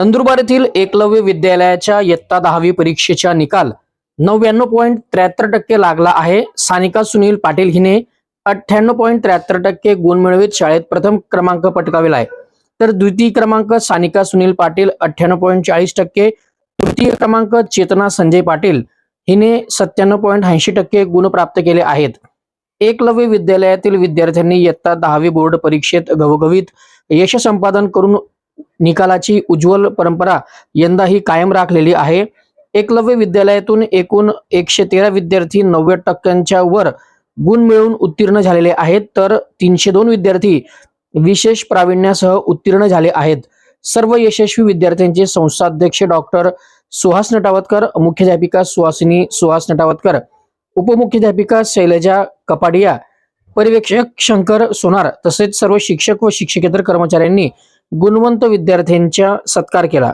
नंदुरबार येथील एकलव्य विद्यालयाच्या इयत्ता दहावी परीक्षेचा निकाल नव्याण्णव पॉईंट त्र्याहत्तर टक्के लागला आहे. सानिका सुनील पाटील हिने अठ्ठ्याण्णव पॉईंट त्र्याहत्तर टक्के गुण मिळवित शाळेत प्रथम क्रमांक पटकाविला आहे. तर द्वितीय क्रमांक सानिका सुनील पाटील अठ्ठ्याण्णव पॉईंट चाळीस टक्के तृतीय क्रमांक चेतना संजय पाटील हिने सत्त्याण्णव पॉईंट ऐंशी टक्के गुण प्राप्त केले आहेत. एकलव्य विद्यालयातील विद्यार्थ्यांनी इयत्ता दहावी बोर्ड परीक्षेत घवघवीत यश संपादन करून निकालाची उज्ज्वल परंपरा यंदाही कायम राखलेली आहे. एकलव्य विद्यालयातून एकूण एकशे तेरा विद्यार्थी नव्वद टक्क्यांच्या वर गुण मिळवून उत्तीर्ण झालेले आहेत. तर तीनशे दोन विद्यार्थी विशेष प्रावीण्यासह उत्तीर्ण झाले आहेत. सर्व यशस्वी विद्यार्थ्यांचे संस्थाध्यक्ष डॉक्टर सुहास नटावतकर मुख्याध्यापिका सुहासिनी सुहास नटावतकर उपमुख्याध्यापिका शैलजा कपाडिया पर्यवेक्षक शंकर सोनार तसेच सर्व शिक्षक व शिक्षकेतर कर्मचाऱ्यांनी गुणवंत विद्यार्थ्यांचा सत्कार केला.